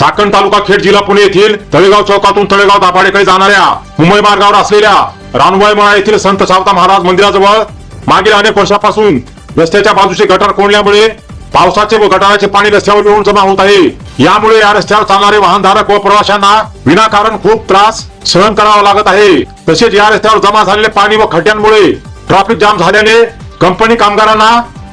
चाकण तालुका खेड जिल्हा पुणे येथील तळेगाव चौकातून तळेगाव दाभाडेकडे जाणाऱ्या मुंबई मार्गावर असलेल्या रानवाई मळा येथील संत सावता महाराज मंदिराजवळ मागील अनेक वर्षापासून रस्त्याच्या बाजूचे गटार कोंडल्यामुळे पावसाचे व गटाराचे पाणी रस्त्यावर येऊन जमा होत आहे. यामुळे या रस्त्यावर चालणारे वाहनधारक व प्रवाशांना विनाकारण खूप त्रास सहन करावा लागत आहे. तसेच या रस्त्यावर जमा झालेले पाणी व खड्ड्यांमुळे ट्रॅफिक जाम झाल्याने कंपनी कामगारांना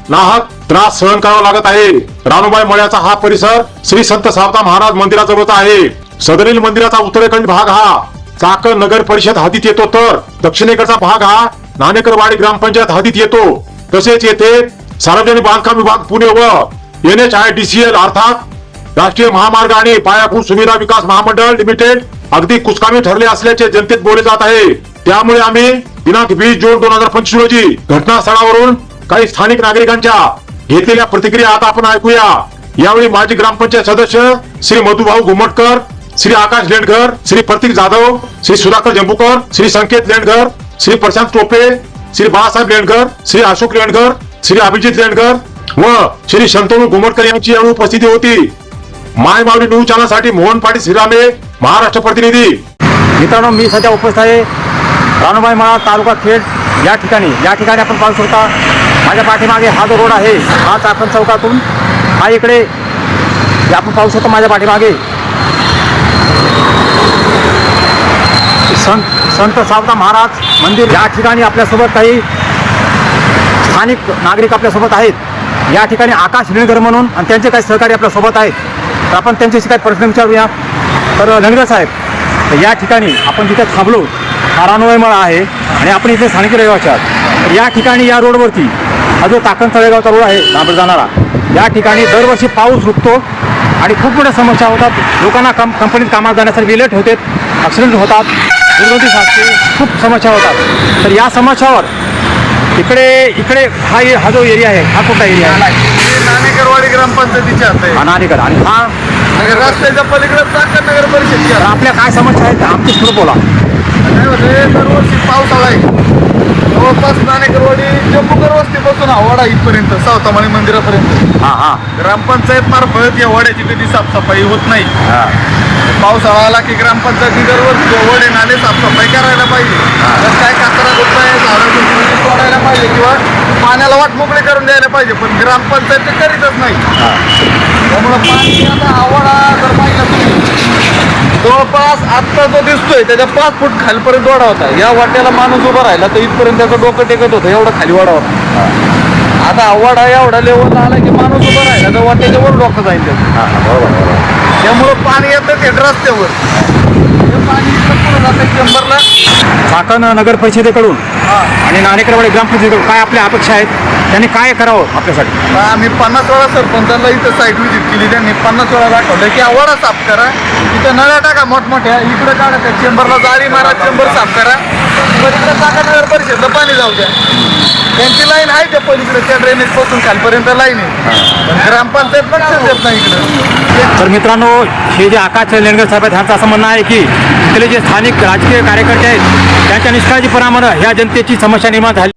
नाहक त्रास सहन करावा लागत आहे. रानुबाई मळ्याचा हा परिसर श्री संत सावता महाराज मंदिराजवळचा आहे. सदरील मंदिराचा उत्तरेकडील भाग हा. चाकण नगर परिषद हद्दीत येतो तर. दक्षिणेकडचा भाग हा नाणेकरवाडी ग्रामपंचायत हद्दीत येतो. तसेच येथे सार्वजनिक बांधकाम विभाग पुणे व N H I D C L अर्थात राष्ट्रीय महामार्ग आणि पायाभूत सुविधा विकास महामंडळ लिमिटेड अगदी कुचकामी ठरले असल्याचे जनतेत बोलले जात आहे. त्यामुळे आम्ही दिनांक वीस जून दोन हजार पंचवीस रोजी घटनास्थळावरून काही स्थानिक नागरिकांच्या घेतलेल्या प्रतिक्रिया आता आपण ऐकूया. यावेळी माजी ग्रामपंचायत सदस्य श्री मधुभाऊ घुमटकर श्री आकाश लेंडकर श्री प्रतीक जाधव श्री सुधाकर जंबुकर श्री संकेत लेंडकर श्री प्रशांत टोपे श्री बाळासाहेब लेंडकर श्री अशोक लेंडकर श्री अभिजित लेंडकर व श्री शंतनू घुमटकर यांची यावेळी उपस्थिती होती. माय मावली न्यूज चॅनलसाठी मोहन पाटील श्रीरामे महाराष्ट्र प्रतिनिधी. मित्रांनो मी सध्या उपस्थित आहे. रानुबाई मळा तालुका खेड. या ठिकाणी या ठिकाणी आपण पाहू शकता माझ्या पाठीमागे हा जो रोड आहे हा चाकण चौकातून हा इकडे आपण पाहू शकतो माझ्या पाठीमागे. संत संत सावता महाराज मंदिर या ठिकाणी आपल्यासोबत काही स्थानिक नागरिक आपल्यासोबत आहेत. या ठिकाणी आकाश निळगर म्हणून आणि त्यांचे काही सहकारी आपल्यासोबत आहेत. तर आपण त्यांच्याशी काही प्रश्न विचारूया. तर लंगर साहेब या ठिकाणी आपण जिथे थांबलो हा रानोळी मळा आहे आणि आपण इथे स्थानिक रहिवासी आहात. या ठिकाणी या रोडवरती हा जो ताकण तळेगावचा रोड आहे लांब जाणारा या ठिकाणी दरवर्षी पाऊस रुकतो आणि खूप मोठ्या समस्या होतात. लोकांना कम कंपनीत कामात जाण्यासाठी लेट होते ॲक्सिडेंट होतात दुर्गंधी साचते खूप समस्या होतात. तर या समस्यावर इकडे इकडे हा हा जो एरिया आहे हा कुठला एरिया आहे? नाणेकरवाडी ग्रामपंचायतीच्या हात हा नाणेकर आणि हा रस्त्याच्या पलीकडे चाकण नगर हात. आपल्या काय समस्या आहेत आमची थोडं बोला. दरवर्षी पावसाळा आहे. जवळपास नाणेकरवाडी जम्बूकर वस्तीपासून हा वाडा इथपर्यंत सावतामाळी मंदिरापर्यंत. हां हां. ग्रामपंचायत मार्फत या वाड्याची कधी साफसफाई होत नाही. पावसाळा आला की ग्रामपंचायती दरवर्षी वडे नाले साफसफाई करायला पाहिजे. तर काय कचरा होत आहे झाडं झुडपं तोडायला पाहिजे किंवा पाण्याला वाट मोकळी करून द्यायला पाहिजे पण ग्रामपंचायत ते करीतच नाही. त्यामुळं पाणी आता आवडा जर पाहिलं तुम्ही जवळपास आत्ता जो दिसतोय त्याच्या पाच फूट खालीपर्यंत वाडा होता. या वाट्याला माणूस उभा राहिला तर इथपर्यंत त्याचं डोकं टेकत होतं एवढा खाली वाडा होता. आता आवाडा एवढा लेवलला आला की माणूस उभा राहिला. तर वाट्याच्या वर डोकं जाईल त्याचं. त्यामुळं पाणी येतं ते रस्त्यावर. हे पाणी इथं पुढं जातं चेंबरला. चाकण नगर परिषदेकडून हा. आणि नाणेकरवाडी ग्रामपंचायतीकडून काय आपल्या अपेक्षा आहेत? त्यांनी काय करावं आपल्यासाठी? आता आम्ही पन्नास वेळा सरपंचाला इथं साईट व्हिजिट केली. त्यांनी पन्नास वेळा दाखवलं की आवडा साफ करा. इथं नळ्या टाका मोठमोठ्या. इकडे काढा त्या चेंबरला जाळी मारा चेंबर साफ करा. पलीकडे टाका नगर परिषदला पाणी जाऊ द्या. त्यांची लाईन आहे त्या पलीकडे त्या ड्रेनेजपासून खालपर्यंत लाईन आहे. पण ग्रामपंचायत लक्ष देत नाही इकडे. तर मित्रांनो हे जे आकाश लेंडकर साहेब आहेत ह्यांचं असं म्हणणं आहे की इथले जे स्थानिक राजकीय कार्यकर्ते आहेत त्यांच्या निष्काळजीपणामुळे ह्या जनतेची समस्या निर्माण झाली.